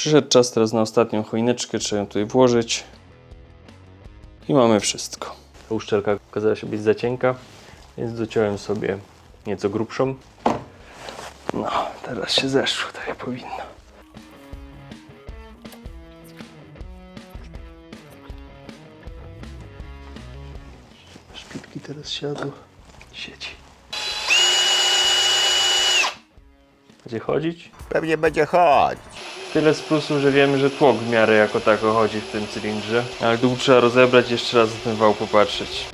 Przyszedł czas teraz na ostatnią choineczkę, trzeba ją tutaj włożyć. I mamy wszystko. Ta uszczelka okazała się być za cienka, więc dociąłem sobie nieco grubszą. No, teraz się zeszło, tak jak powinno. Szpilki teraz siadło. Sieci. Będzie chodzić? Pewnie będzie chodzić. Tyle z plusu, że wiemy, że tłok w miarę jako tako chodzi w tym cylindrze. Ale dół trzeba rozebrać, jeszcze raz na ten wał popatrzeć.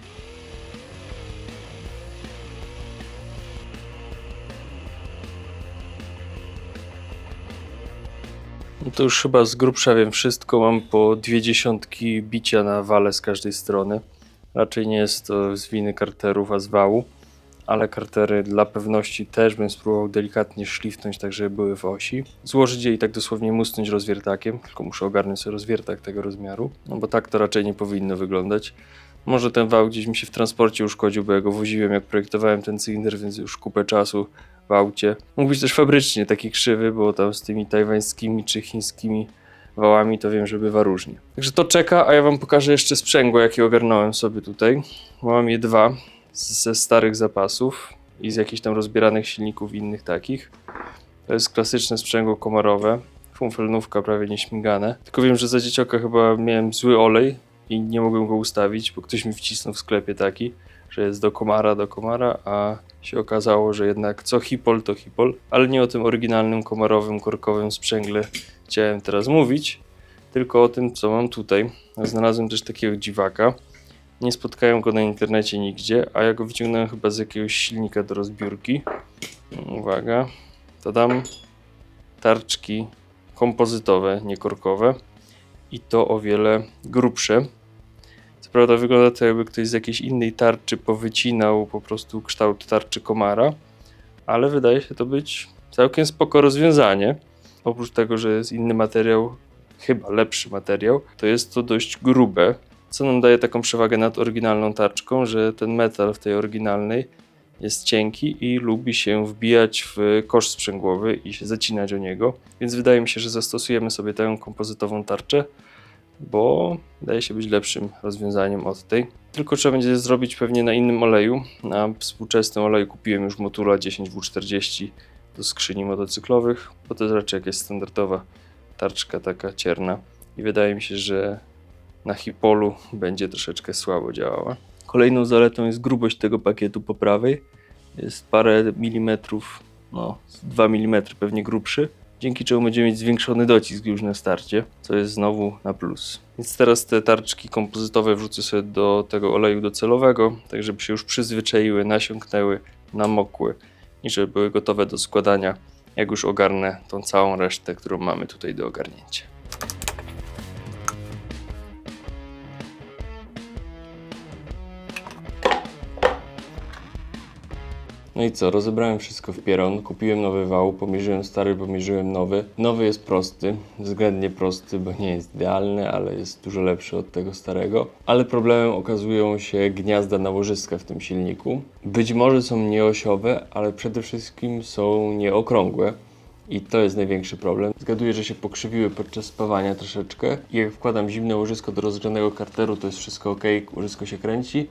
No to już chyba z grubsza wiem wszystko. Mam po dwie dziesiątki bicia na wale z każdej strony. Raczej nie jest to z winy karterów, a z wału. Ale kartery dla pewności też bym spróbował delikatnie szlifnąć, tak żeby były w osi. Złożyć je i tak dosłownie musnąć rozwiertakiem, tylko muszę ogarnąć sobie rozwiertak tego rozmiaru, no bo tak to raczej nie powinno wyglądać. Może ten wał gdzieś mi się w transporcie uszkodził, bo ja go woziłem jak projektowałem ten cylinder, więc już kupę czasu w aucie. Mógł być też fabrycznie taki krzywy, bo tam z tymi tajwańskimi czy chińskimi wałami to wiem, że bywa różnie. Także to czeka, a ja wam pokażę jeszcze sprzęgło, jakie ogarnąłem sobie tutaj. Mam je dwa ze starych zapasów i z jakichś tam rozbieranych silników innych takich. To jest klasyczne sprzęgło komarowe, funfelnówka prawie nieśmigane. Tylko wiem, że za dzieciaka chyba miałem zły olej i nie mogłem go ustawić, bo ktoś mi wcisnął w sklepie taki, że jest do komara, do komara, a się okazało, że jednak co hipol to hipol, ale nie o tym oryginalnym komarowym, korkowym sprzęgle chciałem teraz mówić, tylko o tym, co mam tutaj. Znalazłem też takiego dziwaka. Nie spotkałem go na internecie nigdzie, a ja go wyciągnąłem chyba z jakiegoś silnika do rozbiórki. Uwaga, to dam tarczki kompozytowe, nie korkowe i to o wiele grubsze. Co prawda wygląda to jakby ktoś z jakiejś innej tarczy powycinał po prostu kształt tarczy komara, ale wydaje się to być całkiem spoko rozwiązanie. Oprócz tego, że jest inny materiał, chyba lepszy materiał, to jest to dość grube, co nam daje taką przewagę nad oryginalną tarczką, że ten metal w tej oryginalnej jest cienki i lubi się wbijać w kosz sprzęgłowy i się zacinać o niego. Więc wydaje mi się, że zastosujemy sobie tę kompozytową tarczę, bo daje się być lepszym rozwiązaniem od tej. Tylko trzeba będzie zrobić pewnie na innym oleju. Na współczesnym oleju kupiłem już Motula 10W40 do skrzyni motocyklowych, bo to jest raczej jakaś standardowa tarczka taka cierna. I wydaje mi się, że na hipolu będzie troszeczkę słabo działała. Kolejną zaletą jest grubość tego pakietu po prawej. Jest parę milimetrów, no 2 mm pewnie grubszy, dzięki czemu będziemy mieć zwiększony docisk już na starcie, co jest znowu na plus. Więc teraz te tarczki kompozytowe wrzucę sobie do tego oleju docelowego, tak żeby się już przyzwyczaiły, nasiąknęły, namokły i żeby były gotowe do składania, jak już ogarnę tą całą resztę, którą mamy tutaj do ogarnięcia. No i co, rozebrałem wszystko w pieron, kupiłem nowy wał, pomierzyłem stary, pomierzyłem nowy. Nowy jest prosty, względnie prosty, bo nie jest idealny, ale jest dużo lepszy od tego starego. Ale problemem okazują się gniazda na w tym silniku. Być może są nieosiowe, ale przede wszystkim są nieokrągłe. I to jest największy problem. Zgaduję, że się pokrzywiły podczas spawania troszeczkę. I jak wkładam zimne łożysko do rozgrzanego karteru, to jest wszystko ok, łożysko się kręci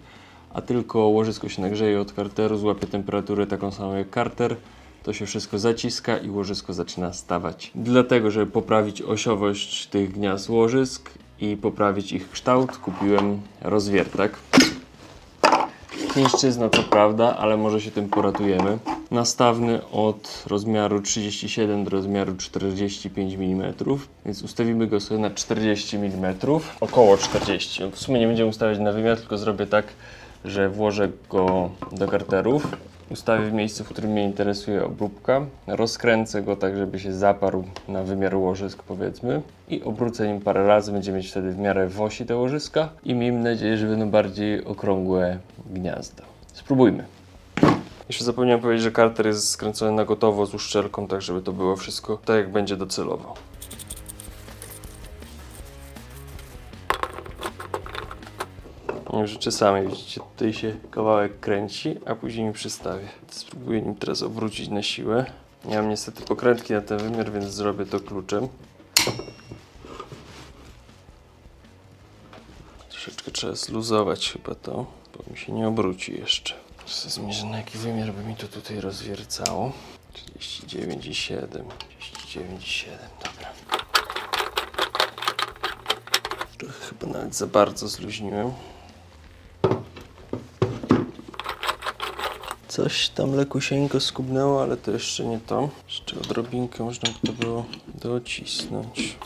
a tylko łożysko się nagrzeje od karteru, złapie temperaturę taką samą jak karter, to się wszystko zaciska i łożysko zaczyna stawać. Dlatego, żeby poprawić osiowość tych gniazd łożysk i poprawić ich kształt, kupiłem rozwiertak. Chińszczyzna to prawda, ale może się tym poratujemy. Nastawny od rozmiaru 37 do rozmiaru 45 mm, więc ustawimy go sobie na 40 mm, około 40. W sumie nie będziemy ustawiać na wymiar, tylko zrobię tak, że włożę go do karterów, ustawię w miejscu, w którym mnie interesuje obróbka, rozkręcę go tak, żeby się zaparł na wymiar łożysk powiedzmy i obrócę nim parę razy, będziemy mieć wtedy w miarę w osi te łożyska i miejmy nadzieję, że będą bardziej okrągłe gniazda. Spróbujmy. Jeszcze zapomniałem powiedzieć, że karter jest skręcony na gotowo z uszczelką, tak żeby to było wszystko tak, jak będzie docelowo. Rzeczy same widzicie, tutaj się kawałek kręci, a później mi przystawię. Spróbuję nim teraz obrócić na siłę. Nie mam niestety pokrętki na ten wymiar, więc zrobię to kluczem. Troszeczkę trzeba zluzować chyba to, bo mi się nie obróci jeszcze. Muszę zmierzyć na jaki wymiar by mi to tutaj rozwiercało. 39,7. 39,7, dobra. Trochę chyba nawet za bardzo zluźniłem. Coś tam lekusieńko skubnęło, ale to jeszcze nie to. Jeszcze odrobinkę można by to było docisnąć.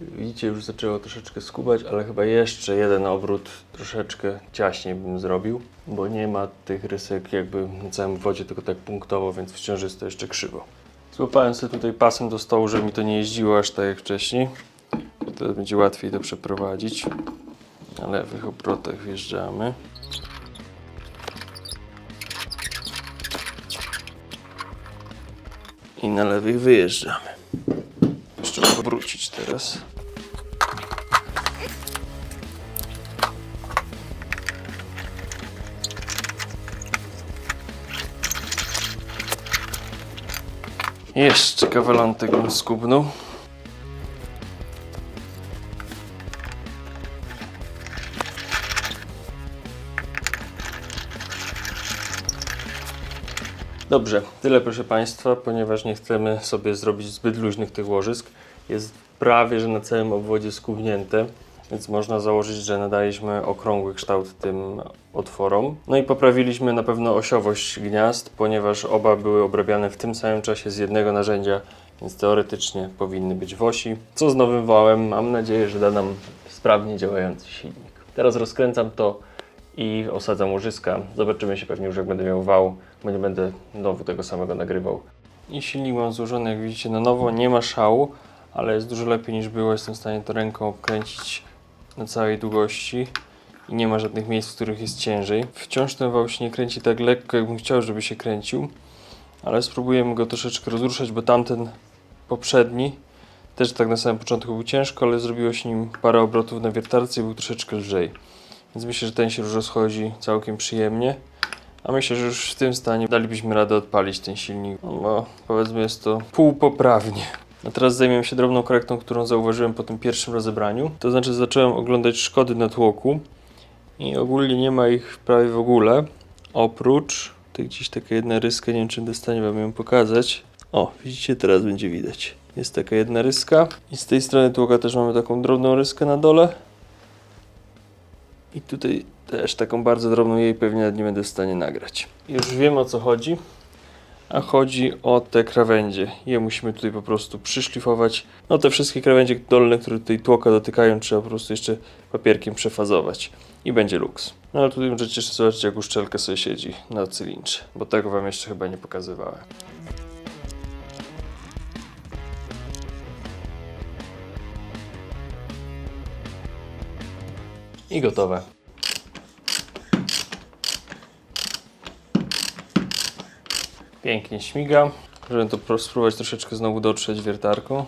Widzicie, już zaczęło troszeczkę skubać, ale chyba jeszcze jeden obrót troszeczkę ciaśniej bym zrobił, bo nie ma tych rysek jakby na całym wodzie, tylko tak punktowo, więc wciąż jest to jeszcze krzywo. Złapałem sobie tutaj pasem do stołu, żeby mi to nie jeździło aż tak jak wcześniej. Wtedy będzie łatwiej to przeprowadzić. Na lewych obrotach wjeżdżamy. I na lewych wyjeżdżamy. Jeszcze powrócić teraz. Jeszcze kawalantek bym skubnął. Dobrze, tyle proszę Państwa, ponieważ nie chcemy sobie zrobić zbyt luźnych tych łożysk. Jest prawie, że na całym obwodzie skubnięte, więc można założyć, że nadaliśmy okrągły kształt tym otworom. No i poprawiliśmy na pewno osiowość gniazd, ponieważ oba były obrabiane w tym samym czasie z jednego narzędzia, więc teoretycznie powinny być w osi. Co z nowym wałem? Mam nadzieję, że da nam sprawnie działający silnik. Teraz rozkręcam to i osadzam łożyska. Zobaczymy się pewnie już jak będę miał wał, nie będę znowu tego samego nagrywał. I silnik złożony jak widzicie na nowo, nie ma szału, ale jest dużo lepiej niż było. Jestem w stanie to ręką obkręcić na całej długości i nie ma żadnych miejsc, w których jest ciężej. Wciąż ten wał się nie kręci tak lekko, jakbym chciał, żeby się kręcił, ale spróbujemy go troszeczkę rozruszać, bo tamten poprzedni też tak na samym początku był ciężko, ale zrobiło się nim parę obrotów na wiertarce i był troszeczkę lżej. Więc myślę, że ten się już rozchodzi całkiem przyjemnie. A myślę, że już w tym stanie dalibyśmy radę odpalić ten silnik. No, bo powiedzmy jest to półpoprawnie. A teraz zajmiemy się drobną korektą, którą zauważyłem po tym pierwszym rozebraniu. To znaczy zacząłem oglądać szkody na tłoku i ogólnie nie ma ich prawie w ogóle. Oprócz, tutaj gdzieś taka jedna ryska, nie wiem czy dostanie wam ją pokazać. O, widzicie, teraz będzie widać. Jest taka jedna ryska i z tej strony tłoka też mamy taką drobną ryskę na dole. I tutaj też taką bardzo drobną jej pewnie nie będę w stanie nagrać. Już wiem o co chodzi. A chodzi o te krawędzie. Je musimy tutaj po prostu przyszlifować. No te wszystkie krawędzie dolne, które tutaj tłoka dotykają, trzeba po prostu jeszcze papierkiem przefazować. I będzie luks. No ale tutaj możecie jeszcze zobaczyć jak uszczelka sobie siedzi na cylindrze. Bo tego wam jeszcze chyba nie pokazywałem. I gotowe. Pięknie śmiga. Możemy to spróbować troszeczkę znowu dotrzeć wiertarką.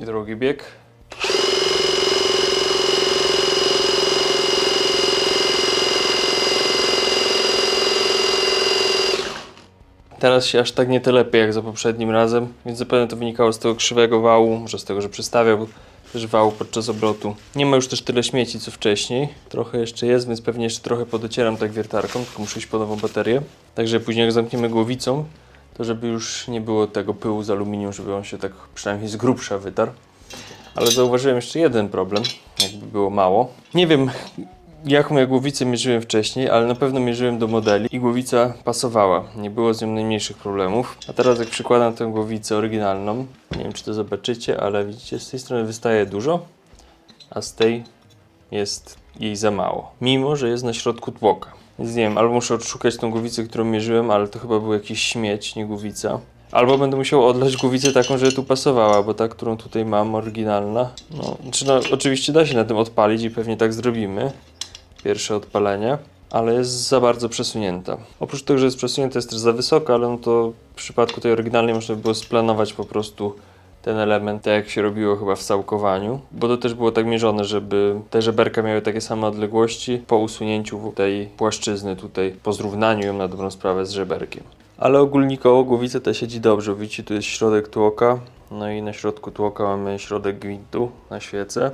I drugi bieg. Teraz się aż tak nie telepie jak za poprzednim razem, więc zapewne to wynikało z tego krzywego wału, może z tego, że przystawiał też wał podczas obrotu. Nie ma już też tyle śmieci co wcześniej. Trochę jeszcze jest, więc pewnie jeszcze trochę podocieram tak wiertarką, tylko muszę iść po nową baterię. Także później jak zamkniemy głowicą, to żeby już nie było tego pyłu z aluminium, żeby on się tak przynajmniej z grubsza wytarł. Ale zauważyłem jeszcze jeden problem, jakby było mało. Nie wiem, jaką ja głowicę mierzyłem wcześniej, ale na pewno mierzyłem do modeli i głowica pasowała. Nie było z nią najmniejszych problemów. A teraz jak przykładam tę głowicę oryginalną, nie wiem czy to zobaczycie, ale widzicie, z tej strony wystaje dużo, a z tej jest jej za mało. Mimo, że jest na środku tłoka. Więc nie wiem, albo muszę odszukać tą głowicę, którą mierzyłem, ale to chyba był jakiś śmieć, nie głowica. Albo będę musiał odlać głowicę taką, żeby tu pasowała, bo ta, którą tutaj mam, oryginalna. No, znaczy no, oczywiście da się na tym odpalić i pewnie tak zrobimy. Pierwsze odpalenie, ale jest za bardzo przesunięta. Oprócz tego, że jest przesunięta, jest też za wysoka, ale no to w przypadku tej oryginalnej można by było splanować po prostu ten element, tak jak się robiło chyba w całkowaniu, bo to też było tak mierzone, żeby te żeberka miały takie same odległości po usunięciu tej płaszczyzny tutaj, po zrównaniu ją na dobrą sprawę z żeberkiem. Ale ogólnikowo głowica ta siedzi dobrze, widzicie tu jest środek tłoka, no i na środku tłoka mamy środek gwintu na świece.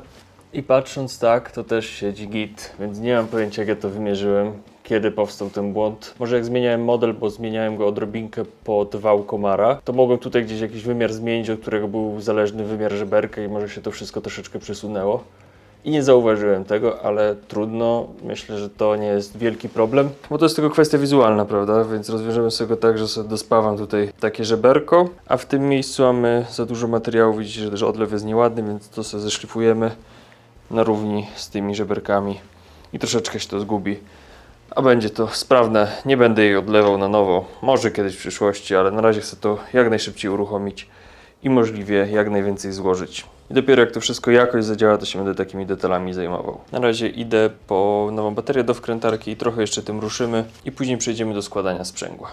I patrząc tak, to też siedzi git, więc nie mam pojęcia jak ja to wymierzyłem, kiedy powstał ten błąd. Może jak zmieniałem model, bo zmieniałem go odrobinkę pod wał komara, to mogłem tutaj gdzieś jakiś wymiar zmienić, od którego był zależny wymiar żeberka i może się to wszystko troszeczkę przesunęło. I nie zauważyłem tego, ale trudno. Myślę, że to nie jest wielki problem, bo to jest tylko kwestia wizualna, prawda? Więc rozwiążemy sobie tak, że sobie dospawam tutaj takie żeberko, a w tym miejscu mamy za dużo materiału. Widzicie, że też odlew jest nieładny, więc to sobie zeszlifujemy na równi z tymi żeberkami i troszeczkę się to zgubi. A będzie to sprawne. Nie będę jej odlewał na nowo. Może kiedyś w przyszłości, ale na razie chcę to jak najszybciej uruchomić i możliwie jak najwięcej złożyć. I dopiero jak to wszystko jakoś zadziała, to się będę takimi detalami zajmował. Na razie idę po nową baterię do wkrętarki i trochę jeszcze tym ruszymy i później przejdziemy do składania sprzęgła.